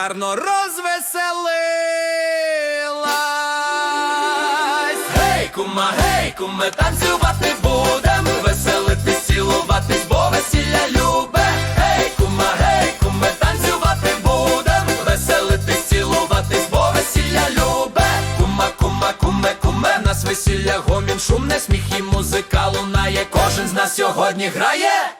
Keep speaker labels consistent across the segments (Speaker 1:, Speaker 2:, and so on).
Speaker 1: гарно розвеселилась. Гей, кума, гей, куме, танцювати будем, веселитись, цілуватись, бо весілля любе. Гей, кума, гей, куме, танцювати будем, веселитись, цілуватись, бо весілля любе. Кума, кума, куме, куме, нас весілля гомін, шумне, сміх і музика лунає. Кожен з нас сьогодні грає.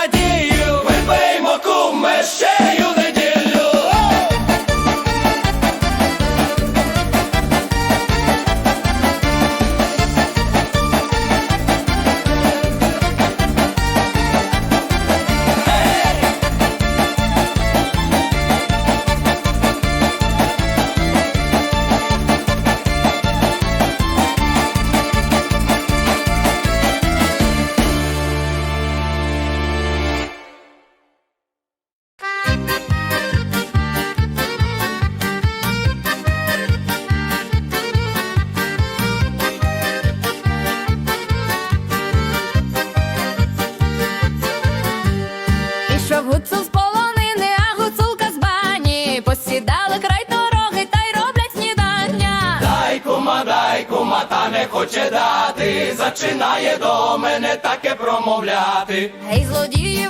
Speaker 1: Надію, куме ще зачинає до мене таке промовляти.
Speaker 2: Гей, злодії,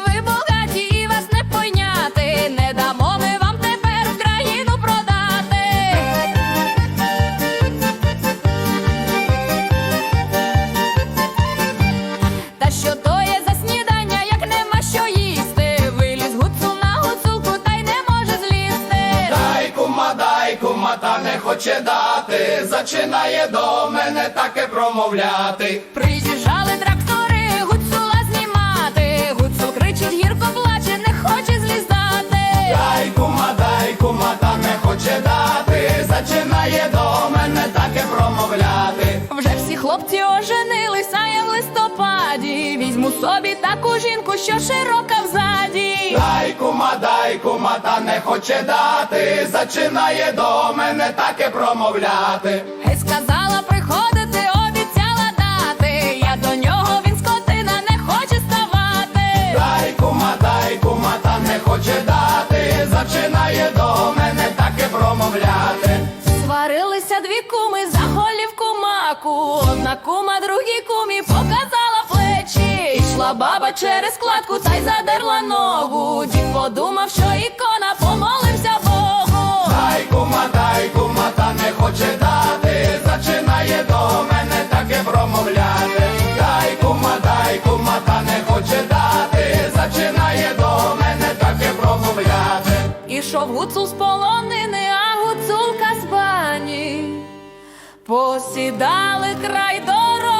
Speaker 1: дай, та не хоче дати, зачинає до мене таке промовляти.
Speaker 2: Приїжджали трактори, гуцула знімати. Гуцул кричить, гірко плаче, не хоче злізати.
Speaker 1: Дай, кума, дай, кума, та не хоче дати, зачинає до мене таке промовляти.
Speaker 2: Вже всі хлопці оженилися, я. Візьму собі таку жінку, що широка взаді.
Speaker 1: Дай, кума, дай, кума, та не хоче дати, зачинає до мене таке промовляти.
Speaker 2: Гей, сказала приходити, обіцяла дати. Я до нього він скотина не хоче ставати.
Speaker 1: Дай, кума, дай, кума, та не хоче дати, зачинає до мене таке промовляти.
Speaker 2: Сварилися дві куми за голівку маку. Одна кума, другій кумі баба через кладку та й задерла ногу. Дід подумав, що ікона помолився Богу.
Speaker 1: Дай, кума, дай, кума, та не хоче дати, зачинає до мене таке промовляти. Дай, кума, дай, кума, та не хоче дати, зачинає до мене таке промовляти.
Speaker 2: Ішов гуцул з полонини, а гуцулка з бані. Посідали край дороги,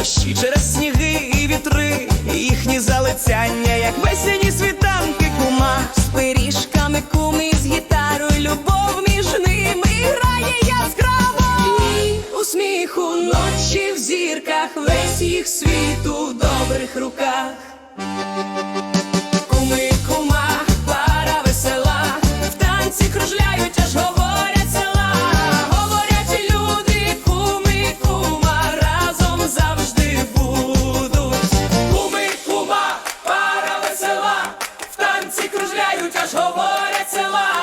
Speaker 3: дощі, через сніги і вітри, їхні залицяння, як весняні світанки, кума.
Speaker 4: З пиріжками куми з гітарою, любов між ними грає яскраво. Ні, у сміху, ночі в зірках, весь їх світ у добрих руках. Ж говорять села.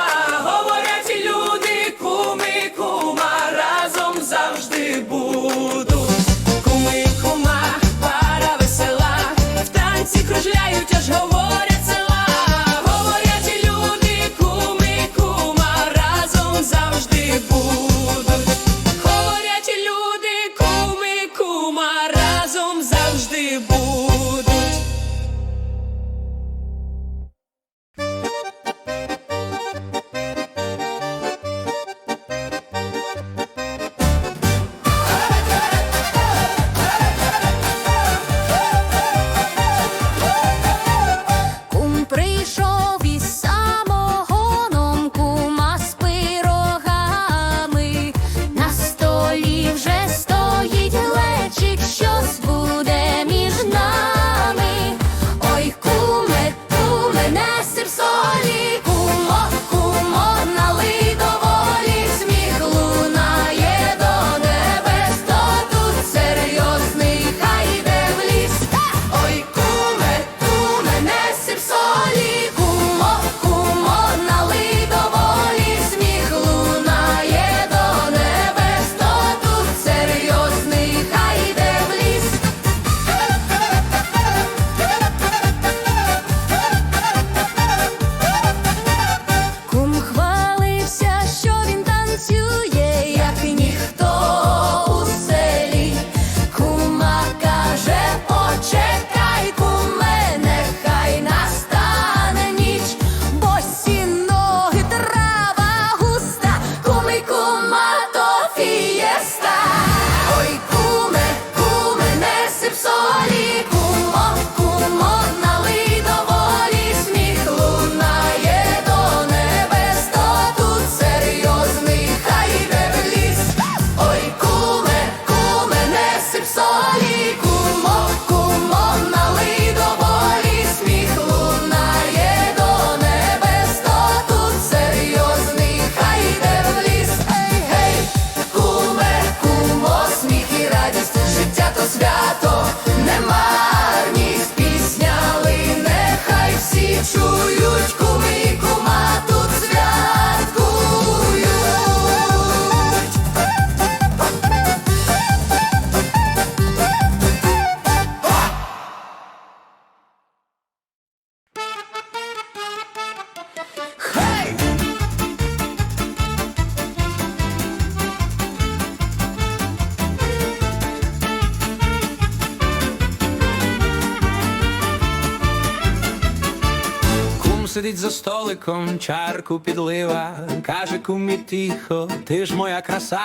Speaker 4: За столиком, чарку підлива, каже кумі тихо, ти ж моя краса,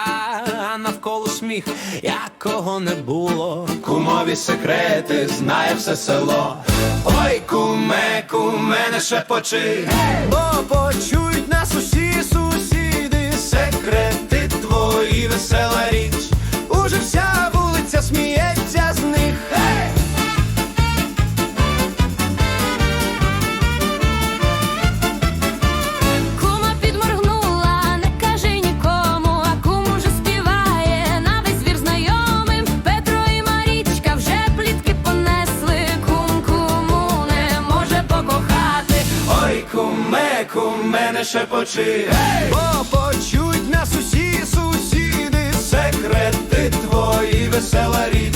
Speaker 4: а навколо сміх, якого не було. Кумові секрети знає все село. Ой, куме, куме, не шепочи, бо почують нас усі сусіди, секрети твої весела річ. Уже вся вулиця сміється шепочи, бо почуть
Speaker 2: нас усі сусіди, секрети твої весела річ.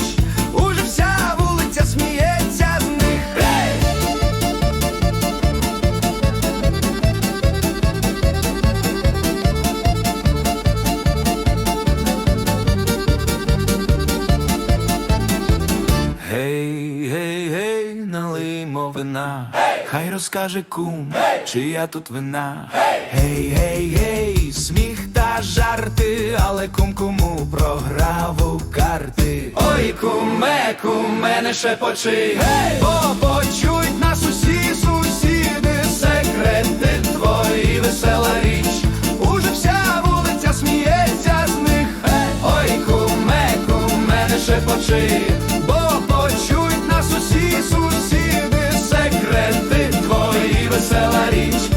Speaker 2: хай розкаже кум, чия тут вина. Гей, гей, гей, сміх та жарти, але кум кому програв у карти.
Speaker 4: Ой, куме, куме, не шепочи, бо почуть нас усі сусіди, секрети твої весела річ. Уже вся вулиця сміється з них. Ой, куме, куме, не шепочи. Passalariz